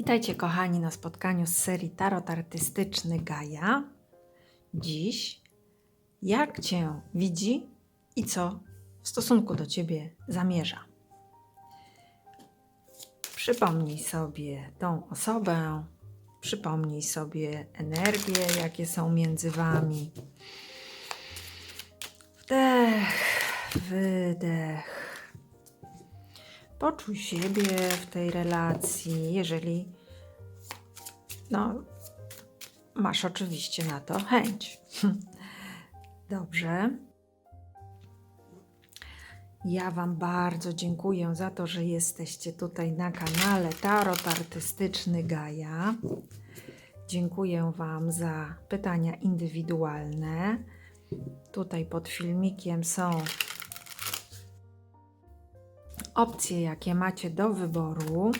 Witajcie kochani na spotkaniu z serii Tarot Artystyczny Gaja. Dziś jak Cię widzi i co w stosunku do Ciebie zamierza. Przypomnij sobie tą osobę, przypomnij sobie energie, jakie są między Wami. Wdech, wydech. Poczuj siebie w tej relacji, jeżeli no, masz oczywiście na to chęć. Dobrze. Ja Wam bardzo dziękuję za to, że jesteście tutaj na kanale Tarot Artystyczny Gaja. Dziękuję Wam za pytania indywidualne. Tutaj pod filmikiem są opcje, jakie macie do wyboru.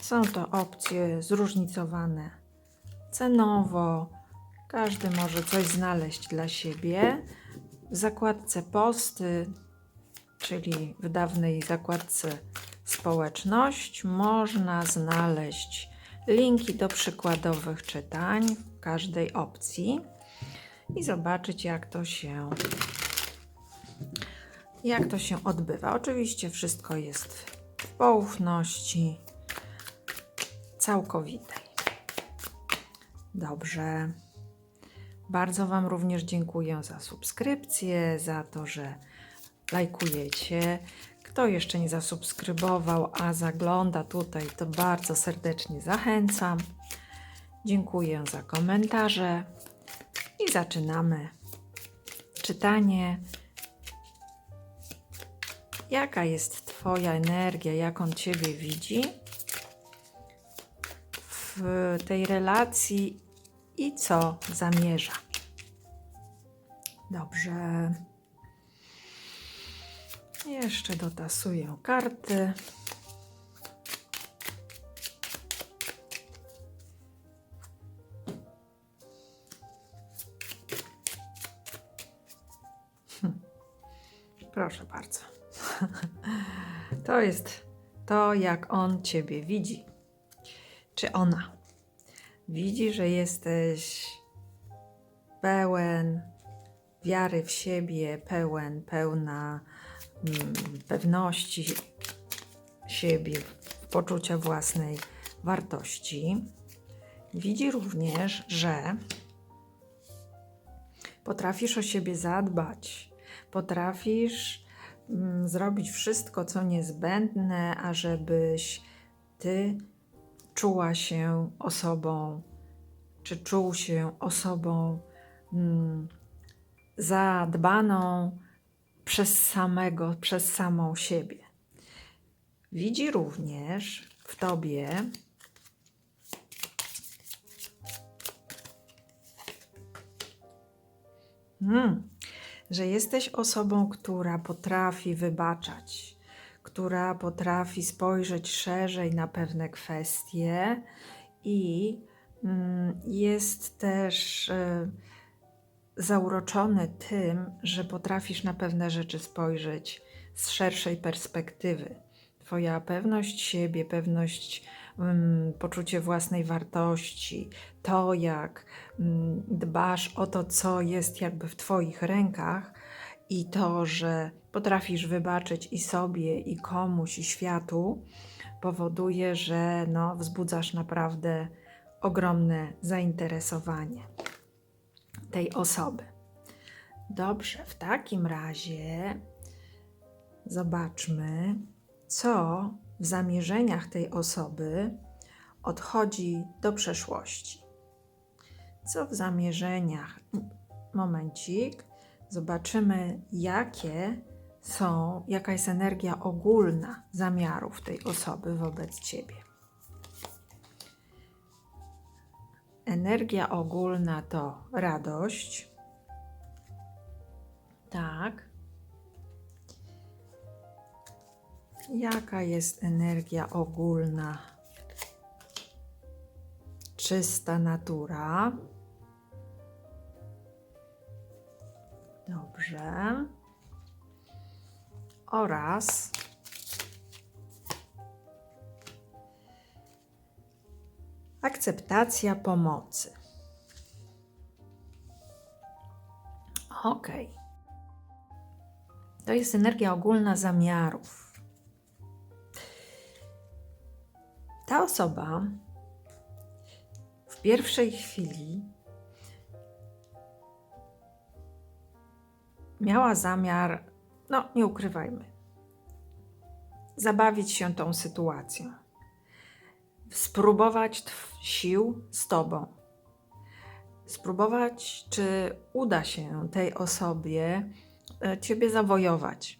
Są to opcje zróżnicowane cenowo. Każdy może coś znaleźć dla siebie. W zakładce posty, czyli w dawnej zakładce społeczność, można znaleźć linki do przykładowych czytań w każdej opcji i zobaczyć, jak to się jak to się odbywa. Oczywiście wszystko jest w poufności całkowitej. Dobrze. Bardzo Wam również dziękuję za subskrypcję, za to, że lajkujecie. Kto jeszcze nie zasubskrybował, a zagląda tutaj, to bardzo serdecznie zachęcam. Dziękuję za komentarze i zaczynamy czytanie. Jaka jest Twoja energia, jak on Ciebie widzi w tej relacji i co zamierza? Dobrze. Jeszcze dotasuję karty. Hm. Proszę bardzo. To jest to, jak on ciebie widzi. Czy ona widzi, że jesteś pełen wiary w siebie, pełen, pełna mm, pewności siebie, poczucia własnej wartości. Widzi również, że potrafisz o siebie zadbać, potrafisz zrobić wszystko, co niezbędne, ażebyś ty czuła się osobą, czy czuł się osobą mm, zadbaną przez samego, przez samą siebie. Widzi również w tobie hmm, że jesteś osobą, która potrafi wybaczać, która potrafi spojrzeć szerzej na pewne kwestie i mm, jest też e, zauroczony tym, że potrafisz na pewne rzeczy spojrzeć z szerszej perspektywy. Twoja pewność siebie, pewność, um, poczucie własnej wartości, to jak um, dbasz o to, co jest jakby w Twoich rękach i to, że potrafisz wybaczyć i sobie, i komuś, i światu, powoduje, że no, wzbudzasz naprawdę ogromne zainteresowanie tej osoby. Dobrze, w takim razie zobaczmy, co w zamierzeniach tej osoby odchodzi do przeszłości. Co w zamierzeniach? Momencik. Zobaczymy, jakie są, jaka jest energia ogólna zamiarów tej osoby wobec ciebie. Energia ogólna to radość. Tak. Jaka jest energia ogólna? Czysta natura. Dobrze. Oraz akceptacja pomocy. Ok. To jest energia ogólna zamiarów. Ta osoba w pierwszej chwili miała zamiar, no nie ukrywajmy, zabawić się tą sytuacją, spróbować sił z tobą, spróbować, czy uda się tej osobie e, ciebie zawojować.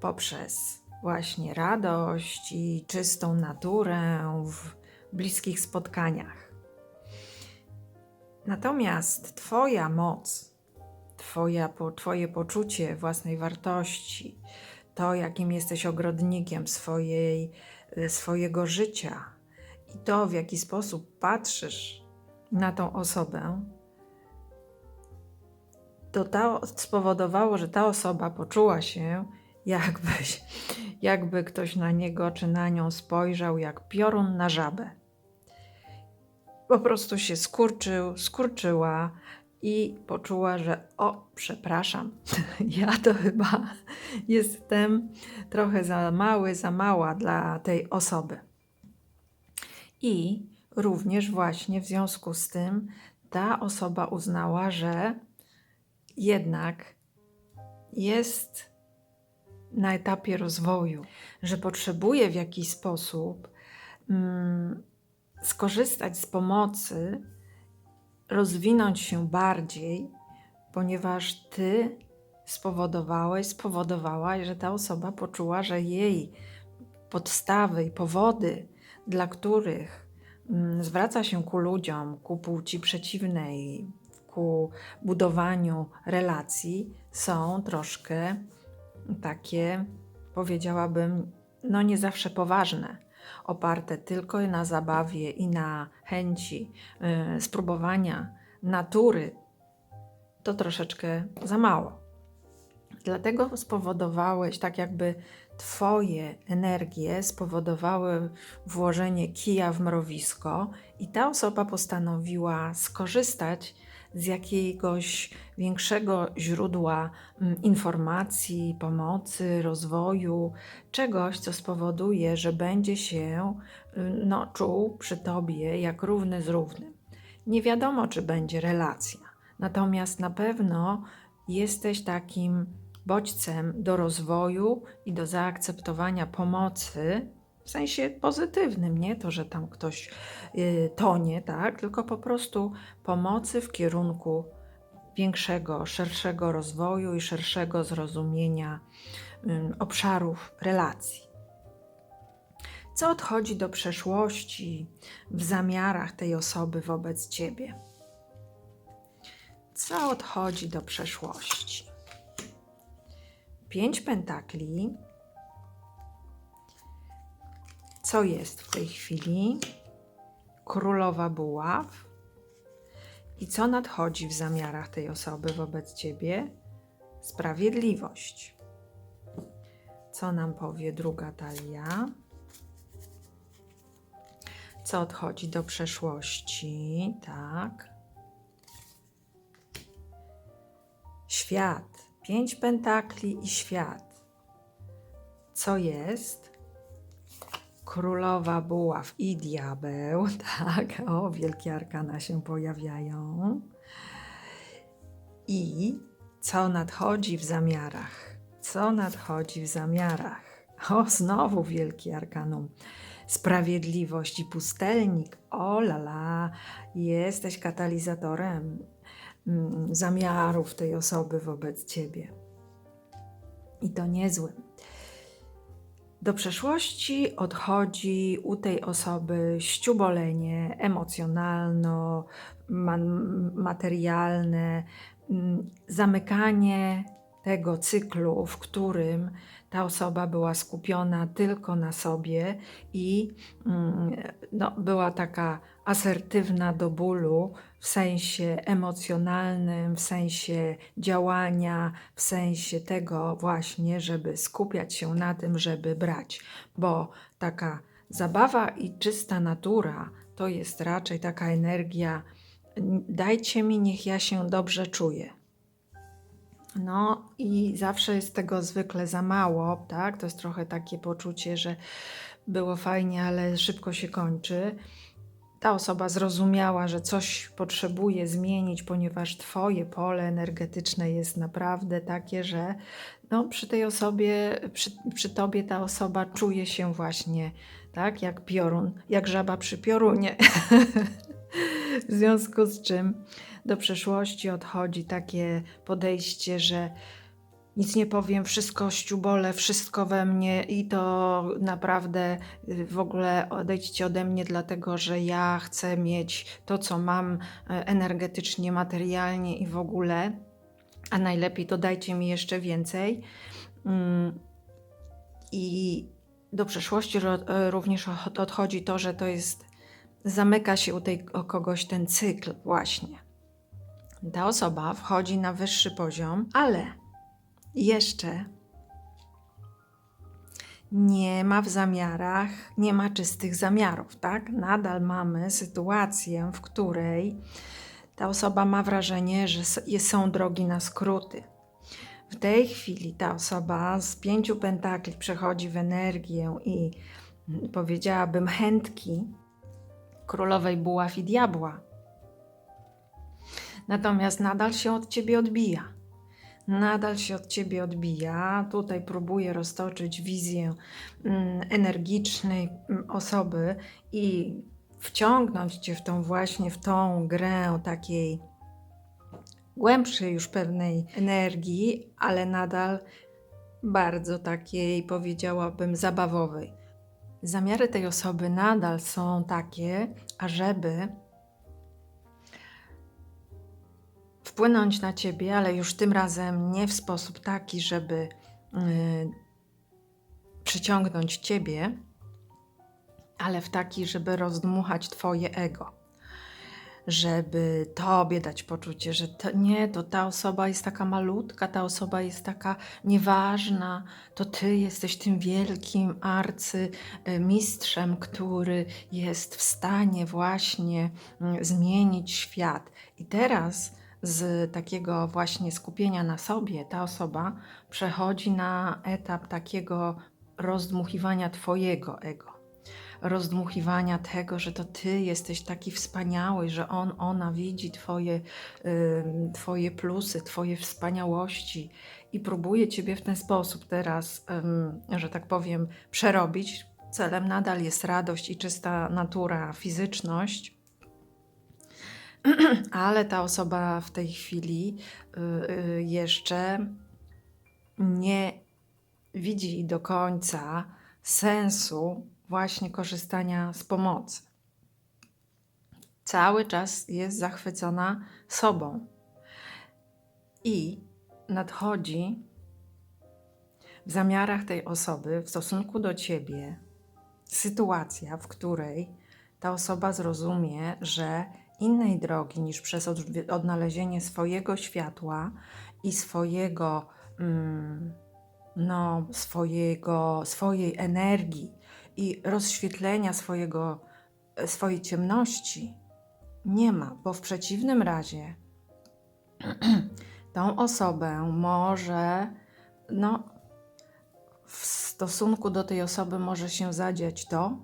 Poprzez właśnie radość i czystą naturę w bliskich spotkaniach. Natomiast Twoja moc, twoja, po, Twoje poczucie własnej wartości, to jakim jesteś ogrodnikiem swojej, y, swojego życia i to w jaki sposób patrzysz na tą osobę, to to spowodowało, że ta osoba poczuła się, jakbyś, jakby ktoś na niego czy na nią spojrzał jak piorun na żabę. Po prostu się skurczył, skurczyła i poczuła, że o, przepraszam, ja to chyba jestem trochę za mały, za mała dla tej osoby. I również właśnie w związku z tym ta osoba uznała, że jednak jest na etapie rozwoju, że potrzebuje w jakiś sposób mm, skorzystać z pomocy, rozwinąć się bardziej, ponieważ ty spowodowałeś, spowodowałaś, że ta osoba poczuła, że jej podstawy i powody, dla których mm, zwraca się ku ludziom, ku płci przeciwnej, ku budowaniu relacji, są troszkę takie, powiedziałabym, no nie zawsze poważne, oparte tylko na zabawie i na chęci y, spróbowania natury, to troszeczkę za mało. Dlatego spowodowałeś, tak jakby Twoje energie spowodowały włożenie kija w mrowisko, i ta osoba postanowiła skorzystać z jakiegoś większego źródła mm, informacji, pomocy, rozwoju, czegoś, co spowoduje, że będzie się y, no, czuł przy tobie jak równy z równym. Nie wiadomo, czy będzie relacja, natomiast na pewno jesteś takim bodźcem do rozwoju i do zaakceptowania pomocy w sensie pozytywnym, nie to, że tam ktoś y, tonie, tak, tylko po prostu pomocy w kierunku większego, szerszego rozwoju i szerszego zrozumienia obszarów relacji. Co odchodzi do przeszłości w zamiarach tej osoby wobec ciebie? Co odchodzi do przeszłości? Pięć pentakli co jest w tej chwili? Królowa buław. I co nadchodzi w zamiarach tej osoby wobec ciebie? Sprawiedliwość. Co nam powie druga talia? Co odchodzi do przeszłości? Tak. Świat. Pięć pentakli i świat. Co jest? Królowa buław i diabeł, tak, o, wielkie arkana się pojawiają. I co nadchodzi w zamiarach? Co nadchodzi w zamiarach? O, znowu wielki arkanum. Sprawiedliwość i pustelnik. O lala, jesteś katalizatorem mm, zamiarów tej osoby wobec ciebie. I to niezłym. Do przeszłości odchodzi u tej osoby ściubolenie emocjonalno-materialne, mm, zamykanie tego cyklu, w którym ta osoba była skupiona tylko na sobie i mm, no, była taka asertywna do bólu w sensie emocjonalnym, w sensie działania, w sensie tego właśnie, żeby skupiać się na tym, żeby brać, bo taka zabawa i czysta natura to jest raczej taka energia "N- dajcie mi, niech ja się dobrze czuję. No i zawsze jest tego zwykle za mało, tak? To jest trochę takie poczucie, że było fajnie, ale szybko się kończy. Ta osoba zrozumiała, że coś potrzebuje zmienić, ponieważ Twoje pole energetyczne jest naprawdę takie, że no, przy tej osobie, przy, przy Tobie ta osoba czuje się właśnie tak, jak piorun, jak żaba przy piorunie. w związku z czym do przeszłości odchodzi takie podejście, że nic nie powiem, wszystko ściubole, wszystko we mnie i to naprawdę y, w ogóle odejdźcie ode mnie, dlatego że ja chcę mieć to, co mam e, energetycznie, materialnie i w ogóle, a najlepiej to dajcie mi jeszcze więcej. Mm, I do przeszłości e, również od- odchodzi to, że to jest, zamyka się u tej kogoś ten cykl właśnie. Ta osoba wchodzi na wyższy poziom, ale jeszcze nie ma w zamiarach, nie ma czystych zamiarów, tak? Nadal mamy sytuację, w której ta osoba ma wrażenie, że są drogi na skróty. W tej chwili ta osoba z pięciu pentakli przechodzi w energię i mm, powiedziałabym chętki królowej buław i diabła. Natomiast nadal się od ciebie odbija nadal się od ciebie odbija. Tutaj próbuje roztoczyć wizję mm, energicznej mm, osoby i wciągnąć cię w tą właśnie w tą grę takiej głębszej już pewnej energii, ale nadal bardzo takiej powiedziałabym zabawowej. Zamiary tej osoby nadal są takie, ażeby wpłynąć na ciebie, ale już tym razem nie w sposób taki, żeby y, przyciągnąć ciebie, ale w taki, żeby rozdmuchać twoje ego. Żeby tobie dać poczucie, że to, nie, to ta osoba jest taka malutka, ta osoba jest taka nieważna, to ty jesteś tym wielkim arcymistrzem, który jest w stanie właśnie mm, zmienić świat. I teraz z takiego właśnie skupienia na sobie, ta osoba przechodzi na etap takiego rozdmuchiwania Twojego ego. Rozdmuchiwania tego, że to Ty jesteś taki wspaniały, że on, ona widzi Twoje, ym, twoje plusy, Twoje wspaniałości i próbuje Ciebie w ten sposób teraz, ym, że tak powiem, przerobić. Celem nadal jest radość i czysta natura, fizyczność ale ta osoba w tej chwili y, y, jeszcze nie widzi do końca sensu właśnie korzystania z pomocy. Cały czas jest zachwycona sobą i nadchodzi w zamiarach tej osoby w stosunku do ciebie sytuacja, w której ta osoba zrozumie, że innej drogi niż przez odnalezienie swojego światła i swojego, mm, no, swojego, swojej energii i rozświetlenia swojego, swojej ciemności nie ma, bo w przeciwnym razie tą osobę może, no, w stosunku do tej osoby może się zadziać to,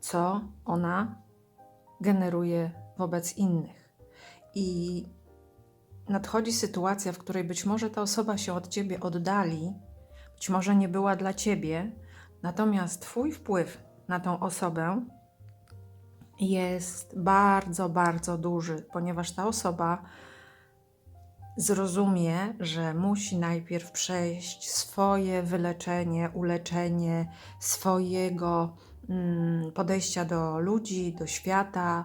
co ona generuje wobec innych. I nadchodzi sytuacja, w której być może ta osoba się od ciebie oddali, być może nie była dla ciebie, natomiast Twój wpływ na tą osobę jest bardzo, bardzo duży, ponieważ ta osoba zrozumie, że musi najpierw przejść swoje wyleczenie, uleczenie swojego mm, podejścia do ludzi, do świata,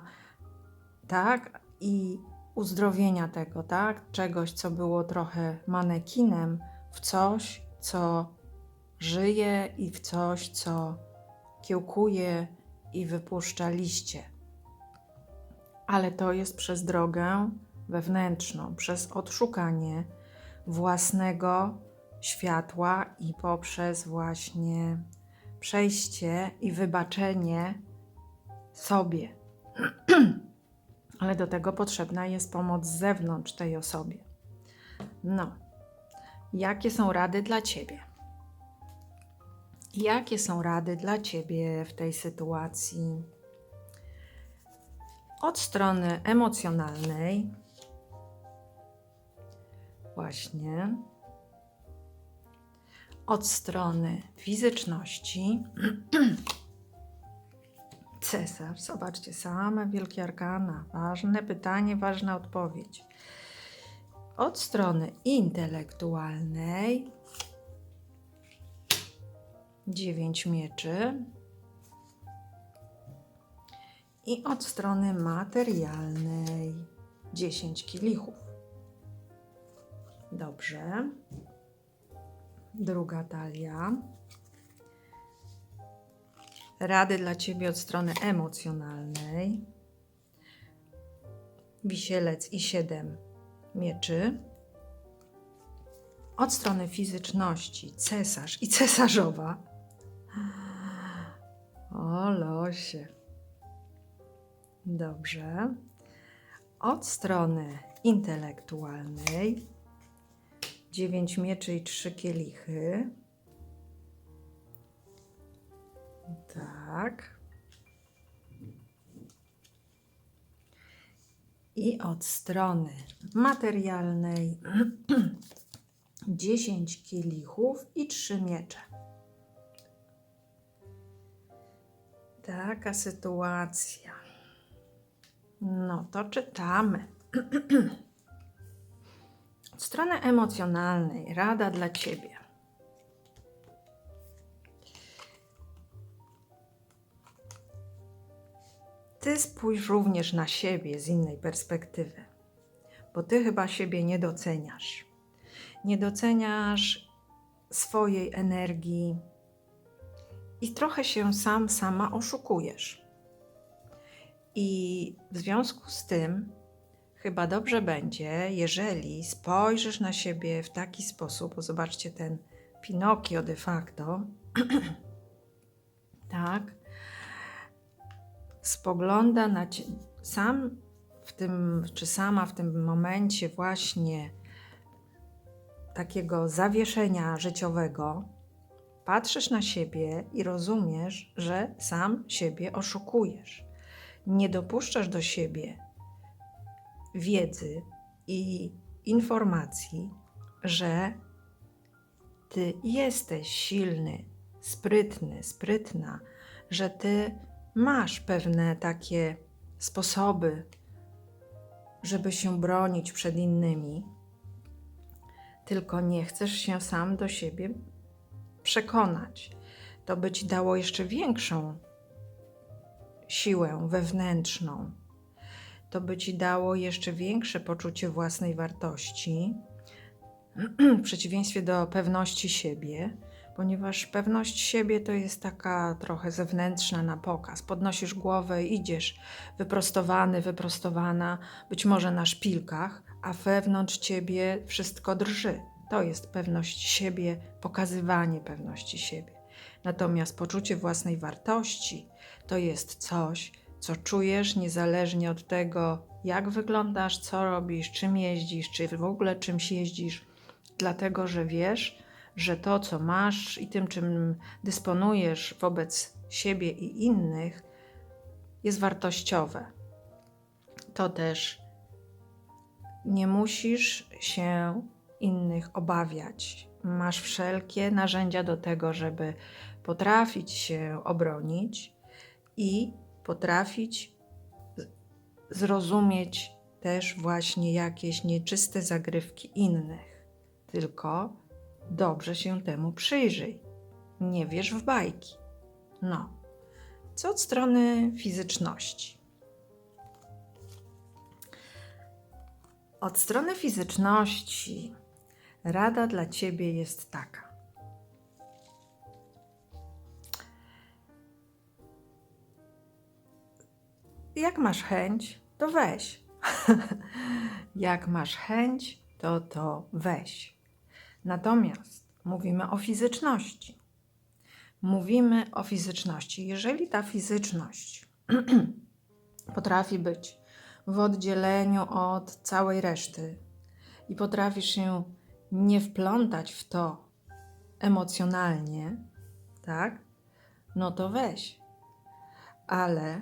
tak? I uzdrowienia tego, tak? Czegoś, co było trochę manekinem, w coś, co żyje i w coś, co kiełkuje i wypuszcza liście. Ale to jest przez drogę wewnętrzną, przez odszukanie własnego światła i poprzez właśnie przejście i wybaczenie sobie Ale do tego potrzebna jest pomoc z zewnątrz tej osobie. No, jakie są rady dla ciebie? Jakie są rady dla ciebie w tej sytuacji? Od strony emocjonalnej, właśnie, od strony fizyczności. Cesarz, zobaczcie, same wielkie arkana. Ważne pytanie, ważna odpowiedź. Od strony intelektualnej, dziewięć mieczy. I od strony materialnej, dziesięć kielichów. Dobrze. Druga talia. Rady dla Ciebie od strony emocjonalnej. Wisielec i siedem mieczy. Od strony fizyczności cesarz i cesarzowa. O losie. Dobrze. Od strony intelektualnej dziewięć mieczy i trzy kielichy. Tak. I od strony materialnej 10 kielichów i 3 miecze. Taka sytuacja. No to czytamy. Od strony emocjonalnej, rada dla ciebie. Ty spójrz również na siebie z innej perspektywy, bo ty chyba siebie nie doceniasz. Nie doceniasz swojej energii i trochę się sam, sama oszukujesz. I w związku z tym chyba dobrze będzie, jeżeli spojrzysz na siebie w taki sposób, bo zobaczcie ten Pinokio de facto, tak, spogląda na cie, sam w tym, czy sama w tym momencie właśnie takiego zawieszenia życiowego, patrzysz na siebie i rozumiesz, że sam siebie oszukujesz. Nie dopuszczasz do siebie wiedzy i informacji, że ty jesteś silny, sprytny, sprytna, że ty masz pewne takie sposoby, żeby się bronić przed innymi, tylko nie chcesz się sam do siebie przekonać. To by ci dało jeszcze większą siłę wewnętrzną. To by ci dało jeszcze większe poczucie własnej wartości, w przeciwieństwie do pewności siebie, ponieważ pewność siebie to jest taka trochę zewnętrzna na pokaz. Podnosisz głowę, idziesz wyprostowany, wyprostowana, być może na szpilkach, a wewnątrz ciebie wszystko drży. To jest pewność siebie, pokazywanie pewności siebie. Natomiast poczucie własnej wartości to jest coś, co czujesz niezależnie od tego, jak wyglądasz, co robisz, czym jeździsz, czy w ogóle czymś jeździsz, dlatego że wiesz, że to, co masz i tym, czym dysponujesz wobec siebie i innych, jest wartościowe. To też nie musisz się innych obawiać. Masz wszelkie narzędzia do tego, żeby potrafić się obronić i potrafić zrozumieć też właśnie jakieś nieczyste zagrywki innych. Tylko dobrze się temu przyjrzyj. Nie wierz w bajki. No. Co od strony fizyczności? Od strony fizyczności rada dla ciebie jest taka. Jak masz chęć, to weź. Jak masz chęć, to to weź. Natomiast mówimy o fizyczności. Mówimy o fizyczności. Jeżeli ta fizyczność potrafi być w oddzieleniu od całej reszty i potrafisz się nie wplątać w to emocjonalnie, tak? No to weź. Ale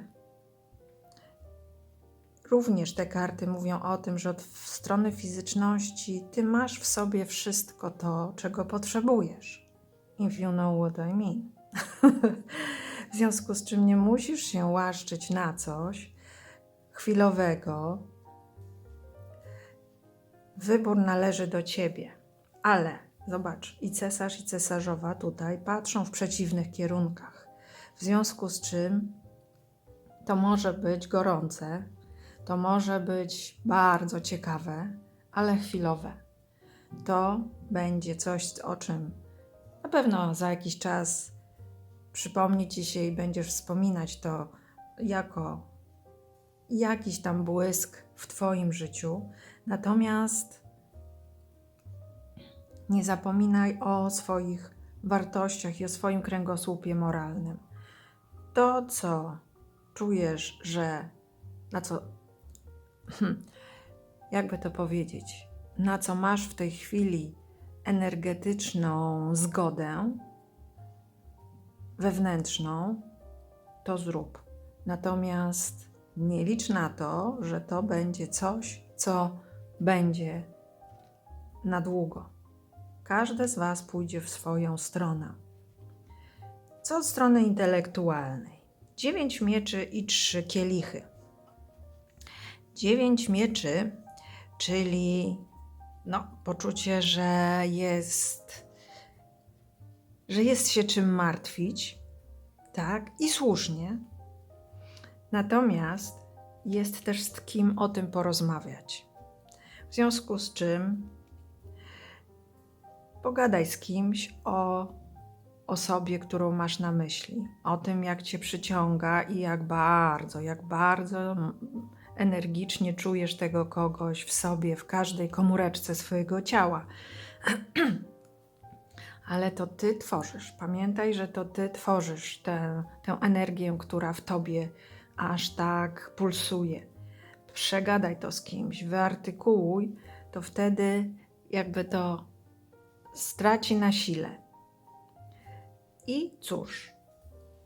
również te karty mówią o tym, że od strony fizyczności ty masz w sobie wszystko to, czego potrzebujesz. If you know what I mean. w związku z czym nie musisz się łaszczyć na coś chwilowego. Wybór należy do ciebie, ale zobacz, i cesarz, i cesarzowa tutaj patrzą w przeciwnych kierunkach. W związku z czym to może być gorące, to może być bardzo ciekawe, ale chwilowe. To będzie coś, o czym na pewno za jakiś czas przypomni ci się i będziesz wspominać to jako jakiś tam błysk w Twoim życiu. Natomiast nie zapominaj o swoich wartościach i o swoim kręgosłupie moralnym. To, co czujesz, że na co, hmm, jakby to powiedzieć, na co masz w tej chwili energetyczną zgodę wewnętrzną, to zrób. Natomiast nie licz na to, że to będzie coś, co będzie na długo. Każde z Was pójdzie w swoją stronę. Co od strony intelektualnej? Dziewięć mieczy i trzy kielichy. Dziewięć mieczy, czyli no, poczucie, że jest, że jest się czym martwić, tak, i słusznie. Natomiast jest też z kim o tym porozmawiać. W związku z czym pogadaj z kimś o osobie, którą masz na myśli, o tym, jak cię przyciąga i jak bardzo, jak bardzo energicznie czujesz tego kogoś w sobie, w każdej komóreczce swojego ciała. Ale to ty tworzysz. Pamiętaj, że to ty tworzysz tę, tę energię, która w tobie aż tak pulsuje. Przegadaj to z kimś, wyartykułuj, to wtedy jakby to straci na sile. I cóż,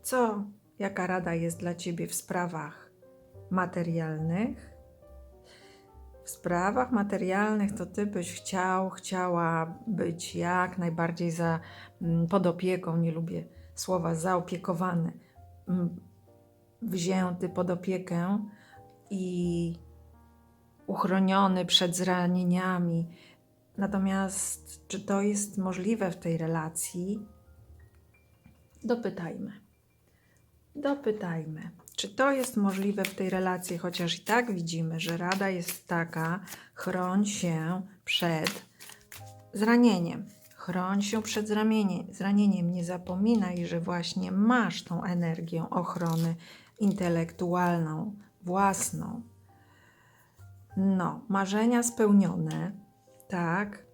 co, jaka rada jest dla ciebie w sprawach materialnych? W sprawach materialnych to ty byś chciał, chciała być jak najbardziej za, mm, pod opieką, nie lubię słowa zaopiekowany, mm, wzięty pod opiekę i uchroniony przed zranieniami. Natomiast czy to jest możliwe w tej relacji? Dopytajmy. Dopytajmy, czy to jest możliwe w tej relacji, chociaż i tak widzimy, że rada jest taka: chroń się przed zranieniem. Chroń się przed zranieniem. Nie zapominaj, że właśnie masz tą energię ochrony intelektualną, własną. No, marzenia spełnione, tak.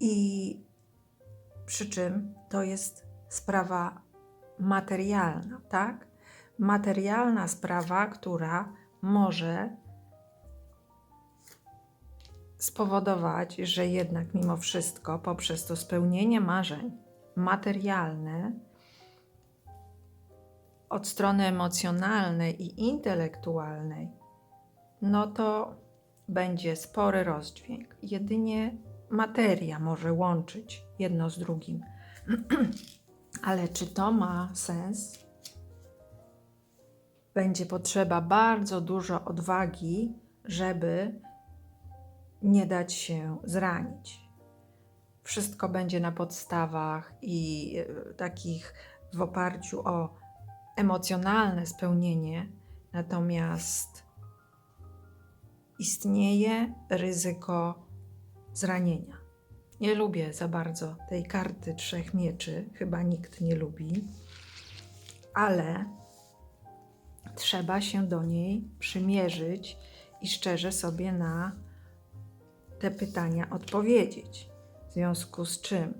I przy czym to jest sprawa materialna, tak? Materialna sprawa, która może spowodować, że jednak mimo wszystko poprzez to spełnienie marzeń materialne od strony emocjonalnej i intelektualnej, no to będzie spory rozdźwięk. Jedynie materia może łączyć jedno z drugim. Ale czy to ma sens? Będzie potrzeba bardzo dużo odwagi, żeby nie dać się zranić. Wszystko będzie na podstawach i e, takich w oparciu o emocjonalne spełnienie, natomiast istnieje ryzyko zranienia. Nie lubię za bardzo tej karty trzech mieczy, chyba nikt nie lubi, ale trzeba się do niej przymierzyć i szczerze sobie na te pytania odpowiedzieć. W związku z czym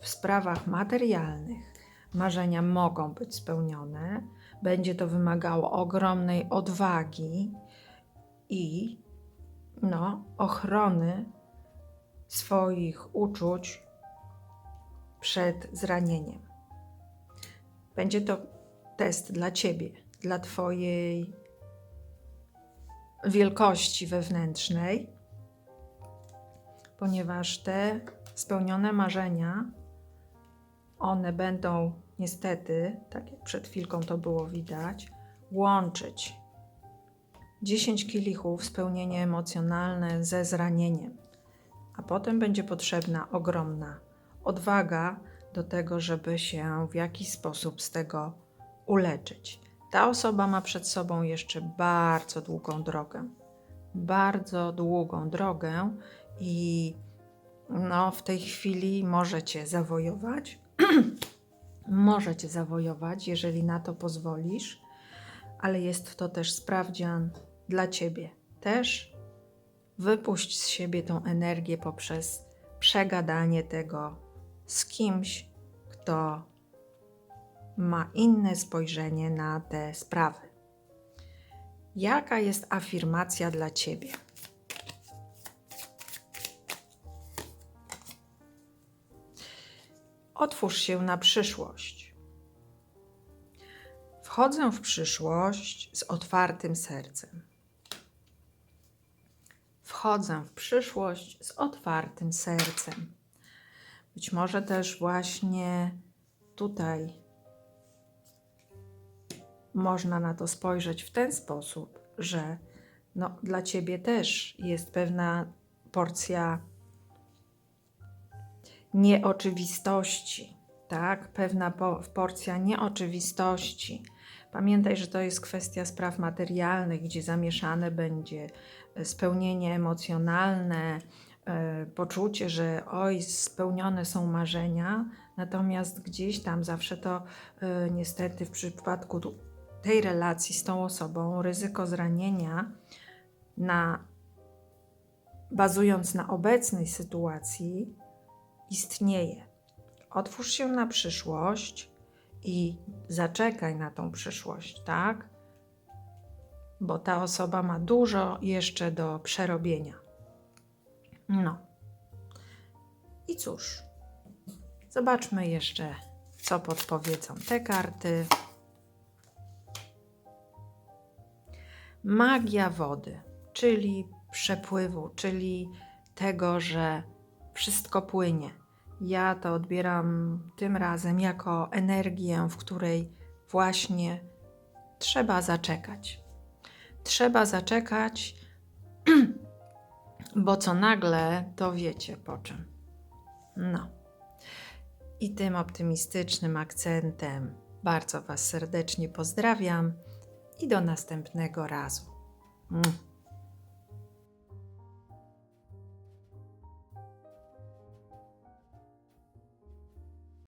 w sprawach materialnych marzenia mogą być spełnione, Będzie to wymagało ogromnej odwagi i no, ochrony swoich uczuć przed zranieniem. Będzie to test dla ciebie, dla twojej wielkości wewnętrznej, ponieważ te spełnione marzenia, one będą niestety, tak jak przed chwilką to było widać, łączyć 10 kielichów, spełnienie emocjonalne ze zranieniem, a potem będzie potrzebna ogromna odwaga do tego, żeby się w jakiś sposób z tego uleczyć. Ta osoba ma przed sobą jeszcze bardzo długą drogę. Bardzo długą drogę i no, w tej chwili możecie zawojować. możecie zawojować, jeżeli na to pozwolisz, ale jest to też sprawdzian dla ciebie. Też wypuść z siebie tą energię poprzez przegadanie tego z kimś, kto ma inne spojrzenie na te sprawy. Jaka jest afirmacja dla ciebie? Otwórz się na przyszłość. Wchodzę w przyszłość z otwartym sercem. Wchodzę w przyszłość z otwartym sercem. Być może też właśnie tutaj można na to spojrzeć w ten sposób, że no, dla ciebie też jest pewna porcja nieoczywistości, tak? Pewna po, porcja nieoczywistości. Pamiętaj, że to jest kwestia spraw materialnych, gdzie zamieszane będzie spełnienie emocjonalne, e, poczucie, że oj, spełnione są marzenia, natomiast gdzieś tam zawsze to e, niestety w przypadku tej relacji z tą osobą ryzyko zranienia na bazując na obecnej sytuacji istnieje. Otwórz się na przyszłość i zaczekaj na tą przyszłość, tak? Bo ta osoba ma dużo jeszcze do przerobienia. No. I cóż, zobaczmy jeszcze, co podpowiedzą te karty. Magia wody, czyli przepływu, czyli tego, że wszystko płynie. Ja to odbieram tym razem jako energię, w której właśnie trzeba zaczekać. Trzeba zaczekać, bo co nagle, to wiecie po czym. No. I tym optymistycznym akcentem bardzo Was serdecznie pozdrawiam i do następnego razu.